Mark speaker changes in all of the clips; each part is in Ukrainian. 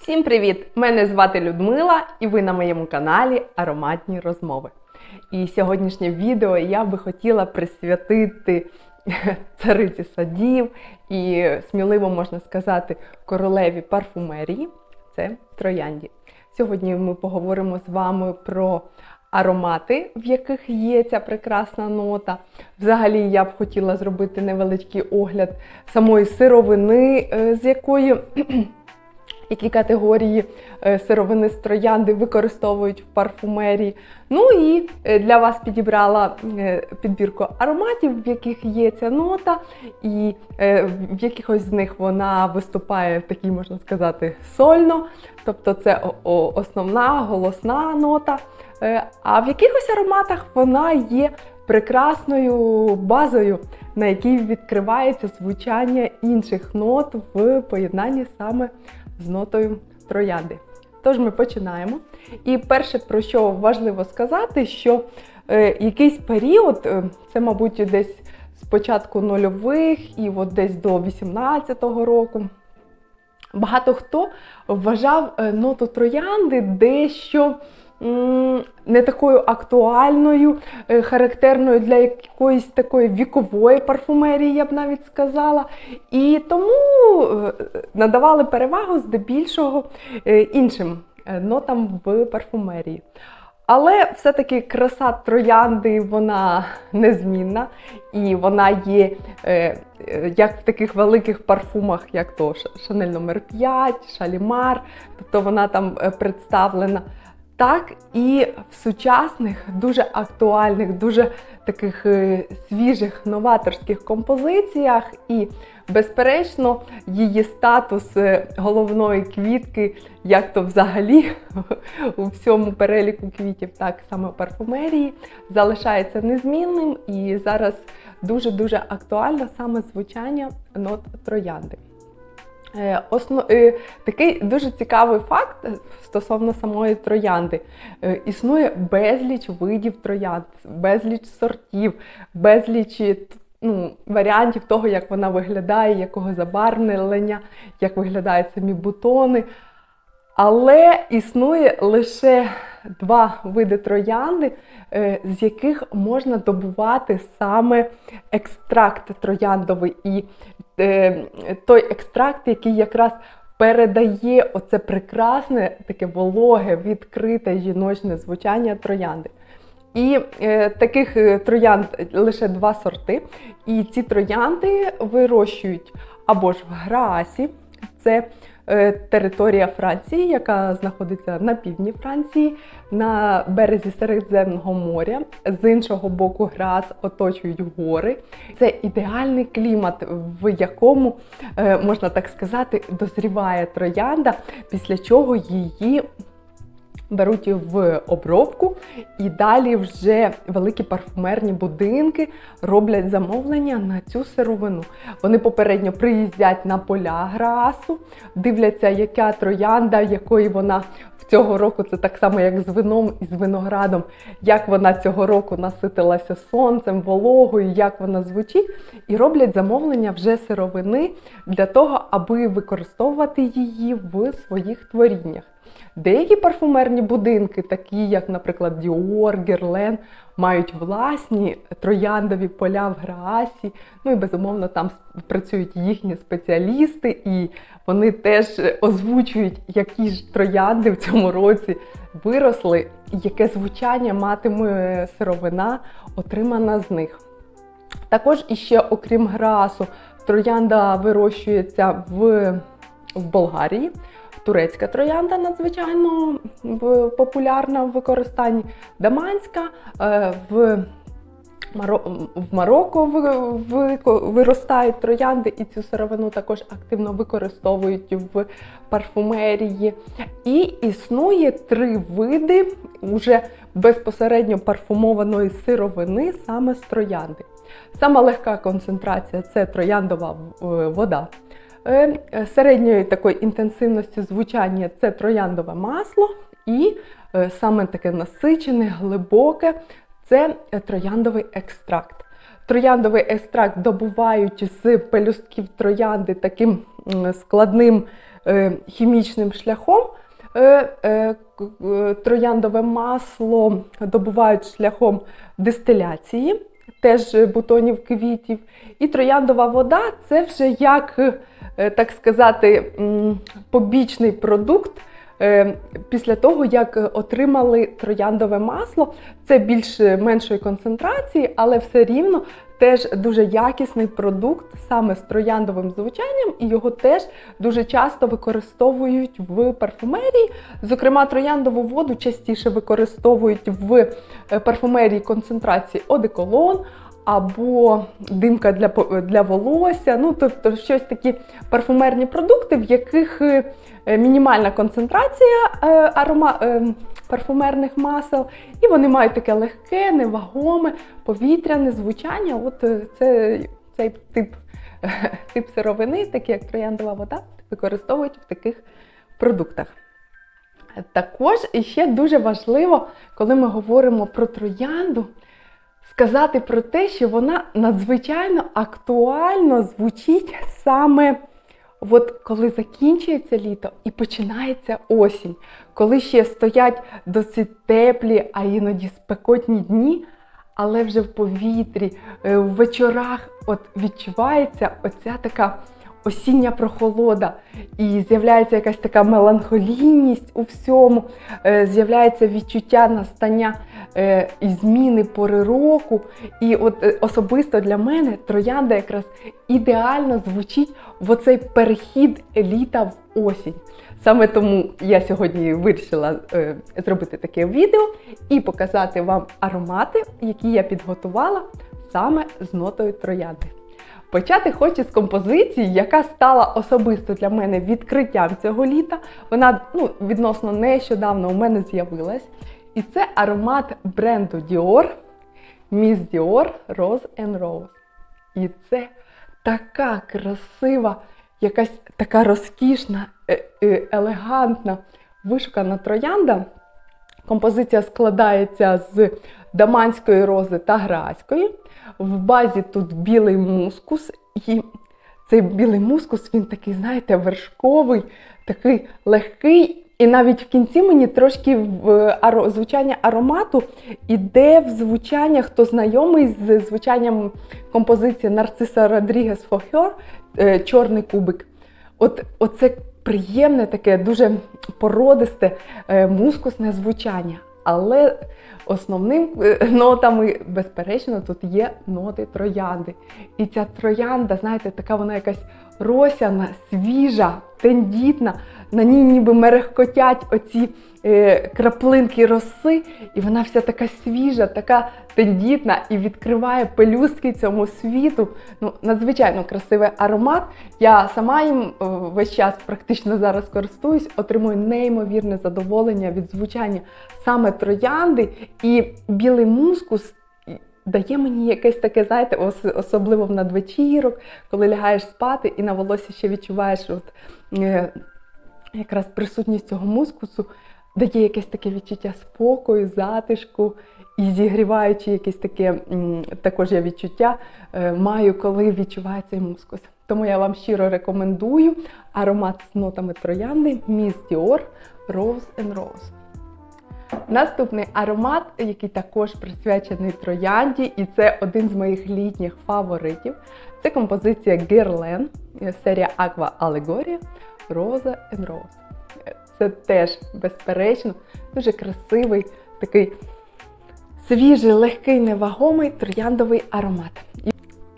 Speaker 1: Всім привіт! Мене звати Людмила, і ви на моєму каналі Ароматні розмови. І сьогоднішнє відео я би хотіла присвятити цариці садів і сміливо можна сказати королеві парфумерії це троянді. Сьогодні ми поговоримо з вами про аромати, в яких є ця прекрасна нота. Взагалі, я б хотіла зробити невеличкий огляд самої сировини, е, з якої які категорії е, сировини з троянди використовують в парфумерії. Ну і е, для вас підібрала е, підбірку ароматів, в яких є ця нота, і в якихось з них вона виступає такий, можна сказати, сольно. Тобто це основна голосна нота. А в якихось ароматах вона є прекрасною базою, на якій відкривається звучання інших нот в поєднанні саме з нотою троянди. Тож ми починаємо. І перше, про що важливо сказати, що е, якийсь період, е, це, мабуть, десь з початку нульових і от десь до 18-го року, багато хто вважав е, ноту троянди дещо не такою актуальною, е, характерною для якоїсь такої вікової парфумерії, я б навіть сказала. І тому е, надавали перевагу здебільшого е, іншим нотам в парфумерії. Але все-таки краса троянди вона незмінна, і вона є е, як в таких великих парфумах, як то Шанель номер 5 Шалімар, тобто вона там представлена так і в сучасних, дуже актуальних, дуже таких е, свіжих новаторських композиціях. І, безперечно, її статус е, головної квітки, як то взагалі у всьому переліку квітів, так саме у парфумерії, залишається незмінним і зараз дуже-дуже актуально саме звучання нот троянди. Е, основ... Е, такий дуже цікавий факт стосовно самої троянди. Е, існує безліч видів троянд, безліч сортів, безліч ну, варіантів того, як вона виглядає, якого забарвлення, як виглядають самі бутони. Але існує лише два види троянди, з яких можна добувати саме екстракт трояндовий. І той екстракт, який якраз передає оце прекрасне, таке вологе, відкрите жіночне звучання троянди. І е, таких е, троянд лише два сорти. І ці троянди вирощують або ж в грасі, це Е, територія Франції, яка знаходиться на півдні Франції, на березі Середземного моря. З іншого боку, грас оточують гори. Це ідеальний клімат, в якому, е, можна так сказати, дозріває троянда, після чого її беруть в обробку, і далі вже великі парфумерні будинки роблять замовлення на цю сировину. Вони попередньо приїздять на поля грасу, дивляться, яка троянда, якої вона. в Цього року це так само, як з вином і з виноградом, як вона цього року наситилася сонцем, вологою, як вона звучить, і роблять замовлення вже сировини для того, аби використовувати її в своїх творіннях. Деякі парфумерні будинки, такі як, наприклад, Діор, Герлен, мають власні трояндові поля в Граасі. Ну і безумовно там працюють їхні спеціалісти, і вони теж озвучують, які ж троянди в цьому році виросли, яке звучання матиме сировина, отримана з них. Також іще, окрім грасу, троянда вирощується в, в Болгарії. Турецька троянда надзвичайно популярна в використанні. Даманська е, в в Марокко виростають троянди, і цю сировину також активно використовують в парфумерії. І існує три види уже безпосередньо парфумованої сировини саме з троянди. Сама легка концентрація це трояндова е, вода. Е, середньої такої інтенсивності звучання це трояндове масло, і е, саме таке насичене, глибоке це трояндовий екстракт. трояндовий екстракт добувають з пелюстків троянди таким складним е, хімічним шляхом. Е, е, е, Трояндове масло добувають шляхом дистиляції, теж е, бутонів квітів. І трояндова вода це вже як, е, так сказати, побічний продукт е, після того, як е, отримали трояндове масло. Це більш е, меншої концентрації, але все рівно теж дуже якісний продукт саме з трояндовим звучанням, і його теж дуже часто використовують в парфумерії. Зокрема, трояндову воду частіше використовують в е, парфумерії концентрації одеколон. Або димка для, для волосся, ну тобто щось такі парфумерні продукти, в яких е, мінімальна концентрація е, арома, е, парфумерних масел, і вони мають таке легке, невагоме, повітряне звучання. От це цей тип, тип сировини, такий як трояндова вода, використовують в таких продуктах. Також іще дуже важливо, коли ми говоримо про троянду, сказати про те, що вона надзвичайно актуально звучить саме от коли закінчується літо і починається осінь, коли ще стоять досить теплі, а іноді спекотні дні, але вже в повітрі, е, в вечорах от відчувається оця така осіння прохолода, і з'являється якась така меланхолійність у всьому, е, з'являється відчуття настання е, і зміни пори року. І от е, особисто для мене троянда якраз ідеально звучить в оцей перехід літа в осінь. Саме тому я сьогодні вирішила зробити таке відео і показати вам аромати, які я підготувала саме з нотою троянди. Почати хочу з композиції, яка стала особисто для мене відкриттям цього літа. Вона ну, відносно нещодавно у мене з'явилась. І це аромат бренду Dior Miss Dior Rose and Rose. І це така красива, якась така розкішна, е- е- елегантна, вишукана троянда. Композиція складається з даманської рози та граської. В базі тут білий мускус, і цей білий мускус, він такий, знаєте, вершковий, такий легкий. І навіть в кінці мені трошки в звучання аромату іде в звучання, хто знайомий з звучанням композиції Нарциса Родрігес Фохер Чорний кубик. От, оце приємне таке, дуже породисте, е, мускусне звучання. Але основним е, нотами, безперечно, тут є ноти троянди. І ця троянда, знаєте, така вона якась росяна, свіжа, тендітна. На ній ніби мерехкотять оці е, краплинки роси, і вона вся така свіжа, така тендітна і відкриває пелюстки цьому світу. Ну, надзвичайно красивий аромат. Я сама їм е, весь час практично зараз користуюсь, отримую неймовірне задоволення від звучання саме троянди і білий мускус. Дає мені якесь таке, знаєте, особливо в надвечірок, коли лягаєш спати і на волосі ще відчуваєш от, е, якраз присутність цього мускусу, дає якесь таке відчуття спокою, затишку і зігріваючи якесь таке, також я відчуття е, маю, коли відчуваю цей мускус. Тому я вам щиро рекомендую аромат з нотами троянди Miss Dior Rose and Rose. Наступний аромат, який також присвячений троянді, і це один з моїх літніх фаворитів. Це композиція Guerlain, е, серія Aqua Allegoria Rosa and Rose. Е, Це теж, безперечно, дуже красивий, такий свіжий, легкий, невагомий трояндовий аромат.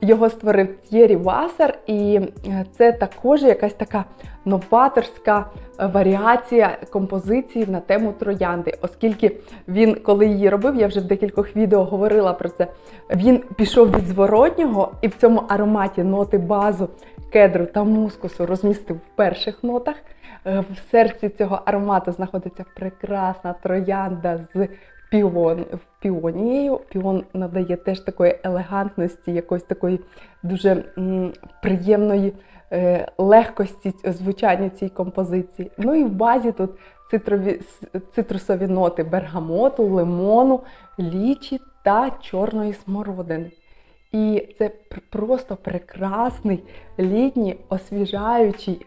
Speaker 1: Його створив Т'єрі Васер, і е, це також якась така новаторська е, варіація композиції на тему троянди, оскільки він, коли її робив, я вже в декількох відео говорила про це. Він пішов від зворотнього і в цьому ароматі ноти базу, кедру та мускусу розмістив в перших нотах. Е, В серці цього аромату знаходиться прекрасна троянда з піон, піонією. Піон надає теж такої елегантності, якоїсь такої дуже приємної е, легкості звучання цієї композиції. Ну і в базі тут цитрові, цитрусові ноти бергамоту, лимону, лічі та чорної смородини. І це просто прекрасний літній, освіжаючий,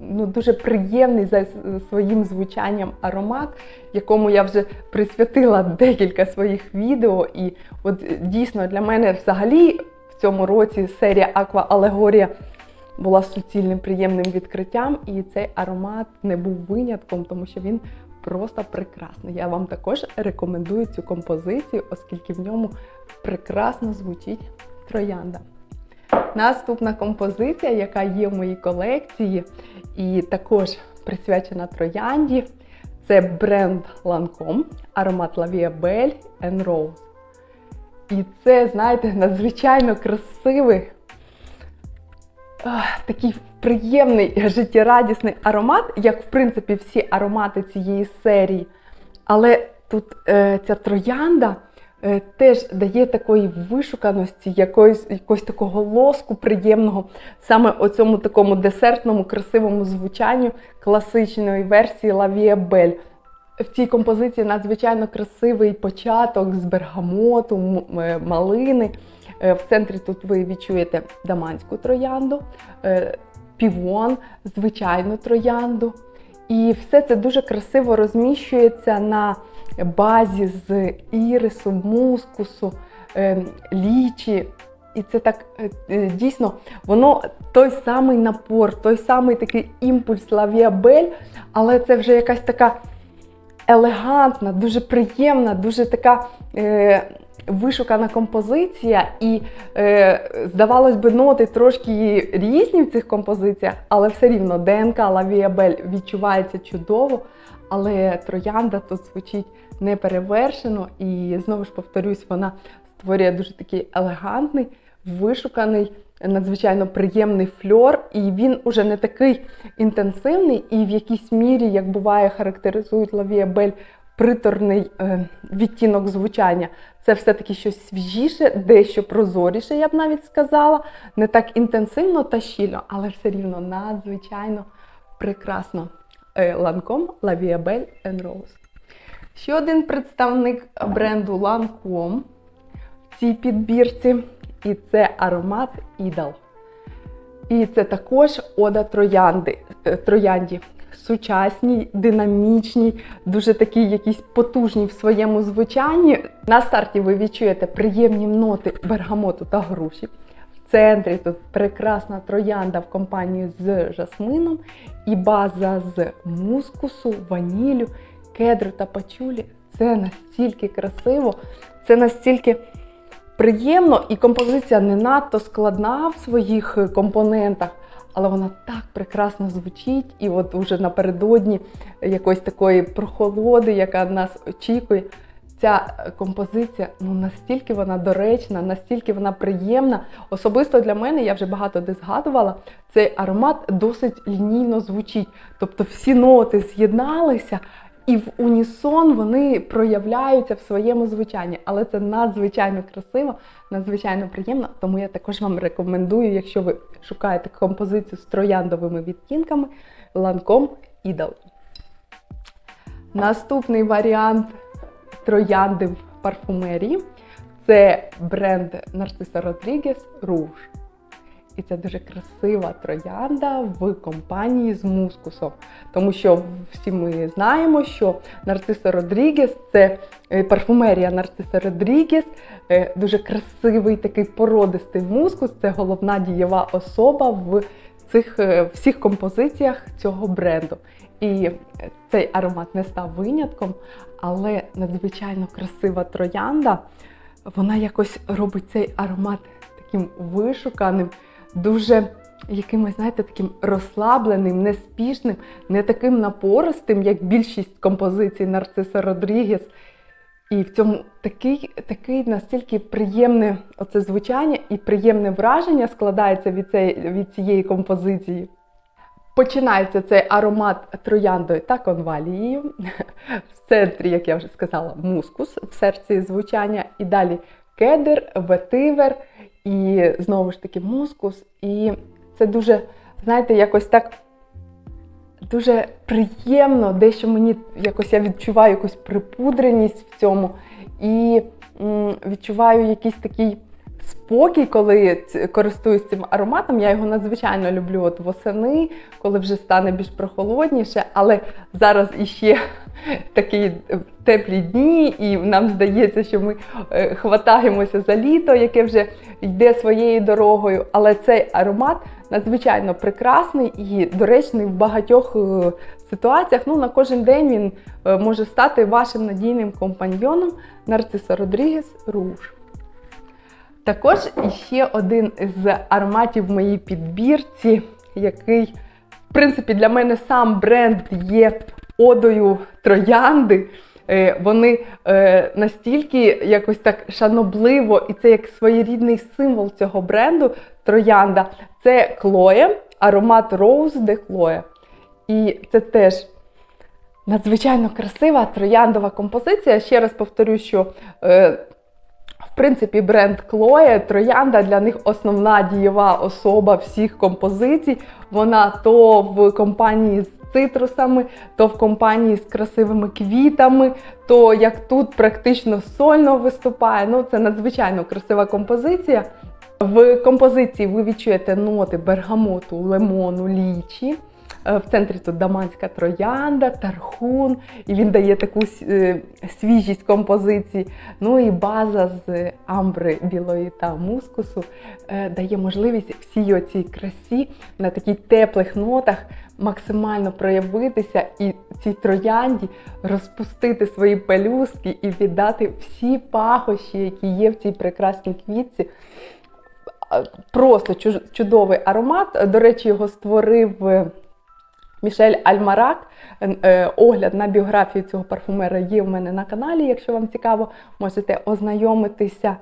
Speaker 1: ну дуже приємний за своїм звучанням аромат, якому я вже присвятила декілька своїх відео. І от е, дійсно для мене взагалі в цьому році серія Аква Алегорія була суцільним приємним відкриттям, і цей аромат не був винятком, тому що він просто прекрасний. Я вам також рекомендую цю композицію, оскільки в ньому прекрасно звучить троянда. Наступна композиція, яка є в моїй колекції, і також присвячена троянді, це бренд Lancome, аромат La Vie Belle and Rose. І це, знаєте, надзвичайно красивий, такий приємний, життєрадісний аромат, як в принципі всі аромати цієї серії. Але тут е, ця троянда теж дає такої вишуканості, якоїсь, якогось такого лоску приємного, саме о цьому такому десертному, красивому звучанню класичної версії Vie В цій композиції надзвичайно красивий початок з бергамоту, е, малини. Е, В центрі тут ви відчуєте даманську троянду, е, півон, звичайну троянду. І все це дуже красиво розміщується на базі з ірису, мускусу, е, лічі. І це так е, е, дійсно, воно той самий напор, той самий такий імпульс лавіабель, але це вже якась така елегантна, дуже приємна, дуже така е, вишукана композиція. І е, здавалось би, ноти трошки різні в цих композиціях, але все рівно ДНК Лавіабель відчувається чудово. Але троянда тут звучить неперевершено. І знову ж повторюсь, вона створює дуже такий елегантний, вишуканий, надзвичайно приємний фльор. І він уже не такий інтенсивний, і в якійсь мірі, як буває, характеризують Лавіабель приторний е, відтінок звучання. Це все-таки щось свіжіше, дещо прозоріше, я б навіть сказала. Не так інтенсивно та щільно, але все рівно надзвичайно прекрасно. Е, La Vie Rose. Ще один представник бренду Lancome в цій підбірці, і це аромат Idol. І це також ода троянди, е, троянді. Сучасній, динамічній, дуже такі якісь потужні в своєму звучанні. На старті ви відчуєте приємні ноти бергамоту та груші. В центрі тут прекрасна троянда в компанії з жасмином і база з мускусу, ванілю, кедру та пачулі. Це настільки красиво, це настільки приємно, і композиція не надто складна в своїх компонентах, але вона так прекрасно звучить. І от уже напередодні якоїсь такої прохолоди, яка нас очікує. Ця е, композиція ну настільки вона доречна, настільки вона приємна. Особисто для мене, я вже багато де згадувала, цей аромат досить лінійно звучить. Тобто всі ноти з'єдналися, і в унісон вони проявляються в своєму звучанні. Але це надзвичайно красиво, надзвичайно приємно. Тому я також вам рекомендую, якщо ви шукаєте композицію з трояндовими відтінками, Lancome Idol. Наступний варіант троянди в парфумерії це бренд Нарциса Родрігес Rouge. І це дуже красива троянда в компанії з мускусом. Тому що всі ми знаємо, що Нарциса Родрігес це е, парфумерія Нарциса Родрігес, е, дуже красивий такий породистий мускус. Це головна дієва особа в цих е, всіх композиціях цього бренду. І цей аромат не став винятком, але надзвичайно красива троянда. Вона якось робить цей аромат таким вишуканим, дуже якимось, знаєте, таким розслабленим, неспішним, не таким напористим, як більшість композицій Нарциса Родрігес. І в цьому такий, такий настільки приємне оце звучання і приємне враження складається від, цієї, від цієї композиції. Починається цей аромат трояндою та конвалією. В центрі, як я вже сказала, мускус в серці звучання. І далі кедр, ветивер і знову ж таки мускус. І це дуже, знаєте, якось так дуже приємно, дещо мені якось я відчуваю якусь припудреність в цьому. І відчуваю якийсь такий спокій, коли користуюсь цим ароматом. Я його надзвичайно люблю от восени, коли вже стане більш прохолодніше, але зараз іще такі е, теплі дні, і нам здається, що ми е, хватаємося за літо, яке вже йде своєю дорогою. Але цей аромат надзвичайно прекрасний і доречний в багатьох е, ситуаціях. Ну, на кожен день він може стати вашим надійним компаньйоном Нарциса Родрігес Руж. Також ще один з ароматів в моїй підбірці, який, в принципі, для мене сам бренд є одою троянди. Е, Вони е, настільки якось так шанобливо, і це як своєрідний символ цього бренду троянда. Це Клоє, аромат Rose de Chloe. І це теж надзвичайно красива трояндова композиція. Ще раз повторю, що е, в принципі бренд Клоє, троянда для них основна дієва особа всіх композицій. Вона то в компанії з цитрусами, то в компанії з красивими квітами, то як тут практично сольно виступає. Ну, це надзвичайно красива композиція. В композиції ви відчуєте ноти бергамоту, лимону, лічі. Е, В центрі тут даманська троянда, тархун, і він дає таку е, свіжість композиції. Ну і база з амбри білої та мускусу е, дає можливість всій оцій красі на таких теплих нотах максимально проявитися і цій троянді розпустити свої пелюстки і віддати всі пахощі, які є в цій прекрасній квітці. Просто чудовий аромат. До речі, його створив е, Мішель Альмарак. Е, Огляд на біографію цього парфумера є в мене на каналі. Якщо вам цікаво, можете ознайомитися.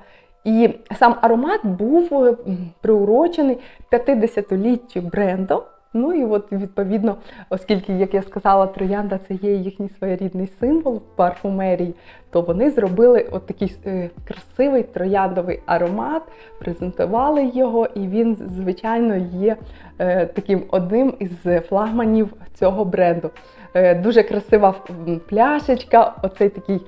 Speaker 1: І сам аромат був е, приурочений 50-літтю бренду. Ну і от відповідно, оскільки, як я сказала, троянда це є їхній своєрідний символ в парфумерії, то вони зробили от такий е, красивий трояндовий аромат, презентували його, і він, звичайно, є е, таким одним із флагманів цього бренду. Е, дуже красива пляшечка, оцей такий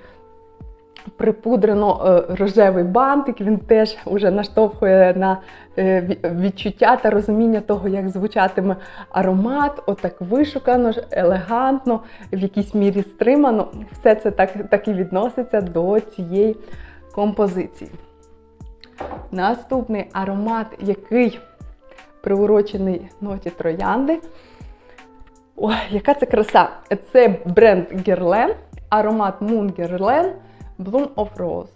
Speaker 1: припудрено е, рожевий бантик. Він теж уже наштовхує на е, відчуття та розуміння того, як звучатиме аромат, отак вишукано, елегантно, в якійсь мірі стримано. Все це так, так і відноситься до цієї композиції. Наступний аромат, який приурочений ноті троянди. Ой, яка це краса! Це бренд Guerlain, аромат Moon Guerlain Bloom of Rose.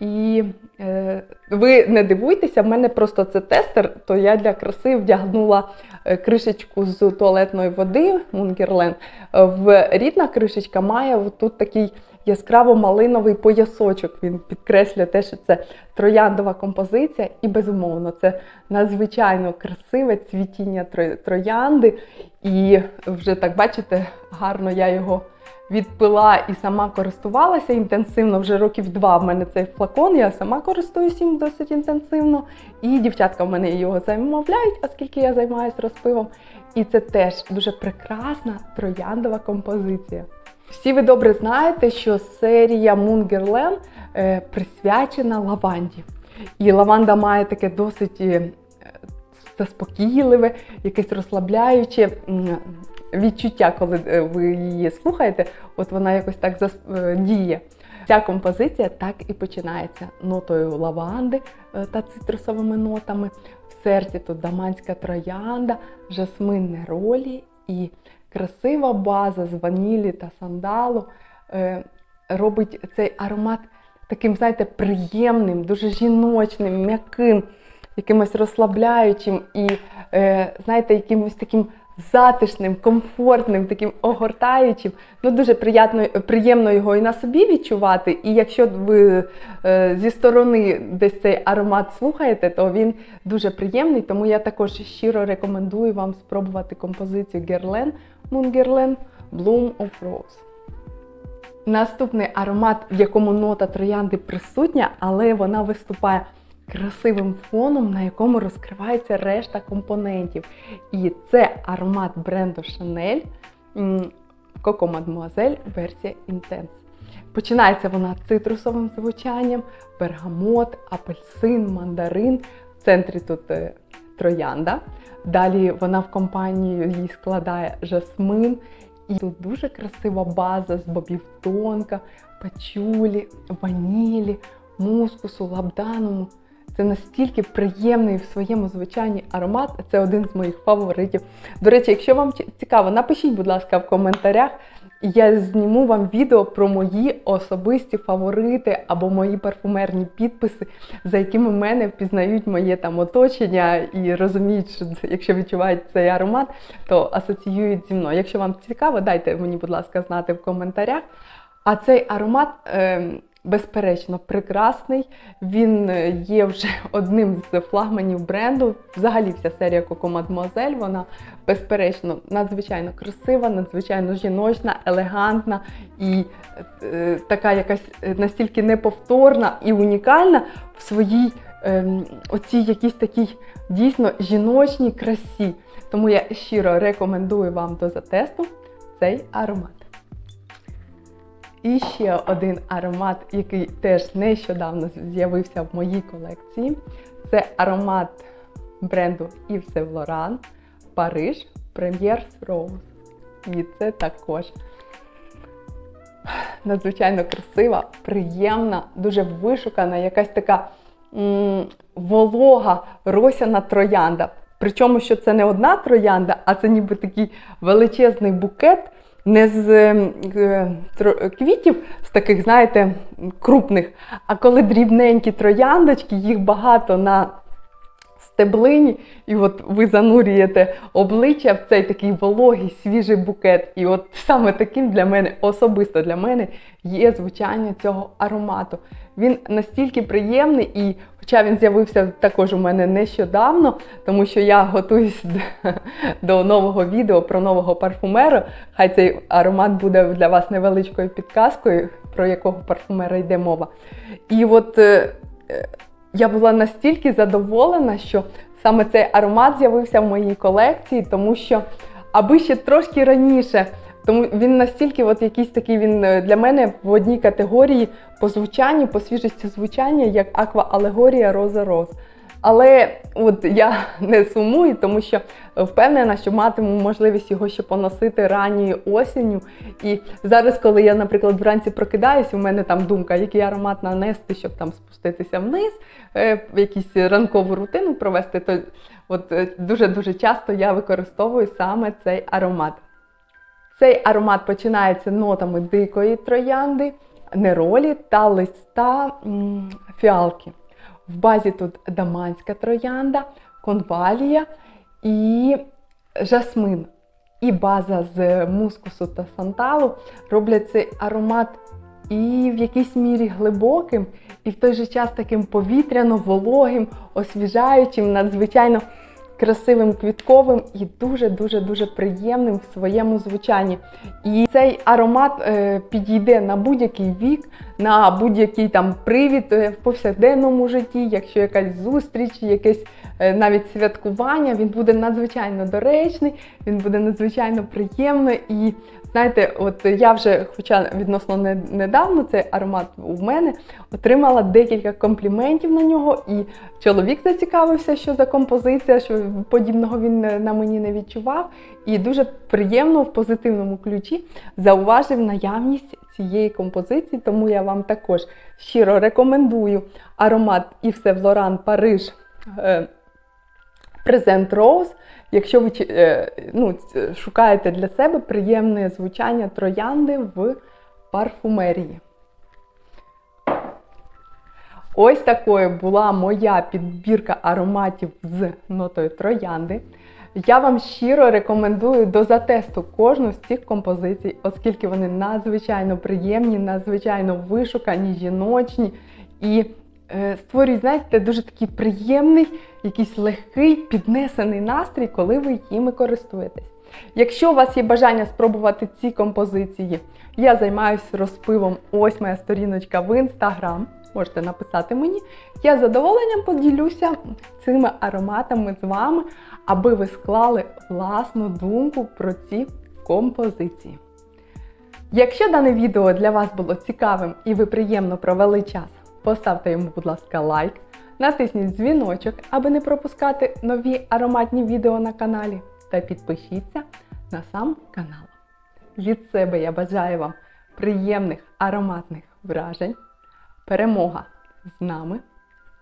Speaker 1: І е, ви не дивуйтеся, в мене просто це тестер, то я для краси вдягнула е, кришечку з туалетної води Мунгерлен. В рідна кришечка має тут такий яскраво-малиновий поясочок. Він підкреслює те, що це трояндова композиція, і безумовно, це надзвичайно красиве цвітіння троянди. І вже так бачите, гарно я його відпила і сама користувалася інтенсивно. Вже років два в мене цей флакон. Я сама користуюсь їм досить інтенсивно. І дівчатка в мене його замовляють, оскільки я займаюся розпивом. І це теж дуже прекрасна трояндова композиція. Всі ви добре знаєте, що серія Мунгерлен е, присвячена лаванді. І лаванда має таке досить е, заспокійливе, якесь розслабляюче відчуття, коли е, ви її слухаєте, от вона якось так діє. Ця композиція так і починається нотою лаванди та цитрусовими нотами. В серці тут даманська троянда, жасмин неролі і красива база з ванілі та сандалу е, робить цей аромат таким, знаєте, приємним, дуже жіночним, м'яким, якимось розслабляючим і, е, знаєте, якимось таким затишним, комфортним, таким огортаючим. Ну, дуже приємно, приємно його і на собі відчувати. І якщо ви е, зі сторони десь цей аромат слухаєте, то він дуже приємний. Тому я також щиро рекомендую вам спробувати композицію Guerlain, Moon Bloom of Rose. Наступний аромат, в якому нота троянди присутня, але вона виступає красивим фоном, на якому розкривається решта компонентів. І це аромат бренду Chanel Coco Mademoiselle версія Intense. Починається вона цитрусовим звучанням, бергамот, апельсин, мандарин. В центрі тут е, троянда. Далі вона в компанію її складає жасмин. І тут дуже красива база з бобів тонка, пачулі, ванілі, мускусу, лабдануму. Це настільки приємний в своєму звучанні аромат. Це один з моїх фаворитів. До речі, якщо вам цікаво, напишіть, будь ласка, в коментарях. Я зніму вам відео про мої особисті фаворити або мої парфумерні підписи, за якими мене впізнають моє там оточення і розуміють, що якщо відчувають цей аромат, то асоціюють зі мною. Якщо вам цікаво, дайте мені, будь ласка, знати в коментарях. А цей аромат, е, безперечно, прекрасний. Він е, є вже одним з флагманів бренду. Взагалі, вся серія Coco Mademoiselle, вона безперечно надзвичайно красива, надзвичайно жіночна, елегантна і е, така якась е, настільки неповторна і унікальна в своїй ем, оцій якійсь такій дійсно жіночній красі. Тому я щиро рекомендую вам до затесту цей аромат. І ще один аромат, який теж нещодавно з'явився в моїй колекції. Це аромат бренду Yves Saint Laurent Париж Premiers Rose. І це також надзвичайно красива, приємна, дуже вишукана, якась така м, волога росяна троянда. Причому, що це не одна троянда, а це ніби такий величезний букет не з е, е, квітів, з таких, знаєте, крупних, а коли дрібненькі трояндочки, їх багато на стеблині, і от ви занурюєте обличчя в цей такий вологий, свіжий букет. І от саме таким для мене, особисто для мене, є звучання цього аромату. Він настільки приємний, і хоча він з'явився також у мене нещодавно, тому що я готуюсь до, нового відео про нового парфумера. Хай цей аромат буде для вас невеличкою підказкою, про якого парфумера йде мова. І от е, е, я була настільки задоволена, що саме цей аромат з'явився в моїй колекції, тому що аби ще трошки раніше. Тому він настільки, от якийсь такий він е, для мене в одній категорії по звучанню, по свіжості звучання, як аква алегорія Роза Роз. Але от я не сумую, тому що впевнена, що матиму можливість його ще поносити ранньою осінню. І зараз, коли я, наприклад, вранці прокидаюсь, у мене там думка, який аромат нанести, щоб там спуститися вниз, е, якусь ранкову рутину провести, то от е, дуже-дуже часто я використовую саме цей аромат. Цей аромат починається нотами дикої троянди, неролі та листа фіалки. В базі тут даманська троянда, конвалія і жасмин. І база з мускусу та санталу роблять цей аромат і в якійсь мірі глибоким, і в той же час таким повітряно-вологим, освіжаючим, надзвичайно красивим квітковим і дуже-дуже дуже приємним в своєму звучанні. І цей аромат е, підійде на будь-який вік, на будь-який там привід е, в повсякденному житті, якщо якась зустріч, якесь е, навіть святкування, він буде надзвичайно доречний, він буде надзвичайно приємний. І знаєте, от я вже, хоча відносно недавно цей аромат у мене, отримала декілька компліментів на нього, і чоловік зацікавився, що за композиція, що подібного він на мені не відчував. І дуже приємно в позитивному ключі зауважив наявність цієї композиції, тому я вам також щиро рекомендую аромат Saint Laurent Париж е, Present Rose. Якщо ви е, ну, шукаєте для себе приємне звучання троянди в парфумерії. Ось такою була моя підбірка ароматів з нотою троянди. Я вам щиро рекомендую до затесту кожну з цих композицій, оскільки вони надзвичайно приємні, надзвичайно вишукані, жіночні і створюють, знаєте, дуже такий приємний, якийсь легкий, піднесений настрій, коли ви їми користуєтесь. Якщо у вас є бажання спробувати ці композиції, я займаюся розпивом. Ось моя сторіночка в інстаграм. Можете написати мені. Я з задоволенням поділюся цими ароматами з вами, аби ви склали власну думку про ці композиції. Якщо дане відео для вас було цікавим і ви приємно провели час, поставте йому, будь ласка, лайк, натисніть дзвіночок, аби не пропускати нові ароматні відео на каналі, та підпишіться на сам канал. Від себе я бажаю вам приємних ароматних вражень, перемога з нами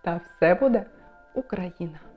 Speaker 1: та все буде Україна!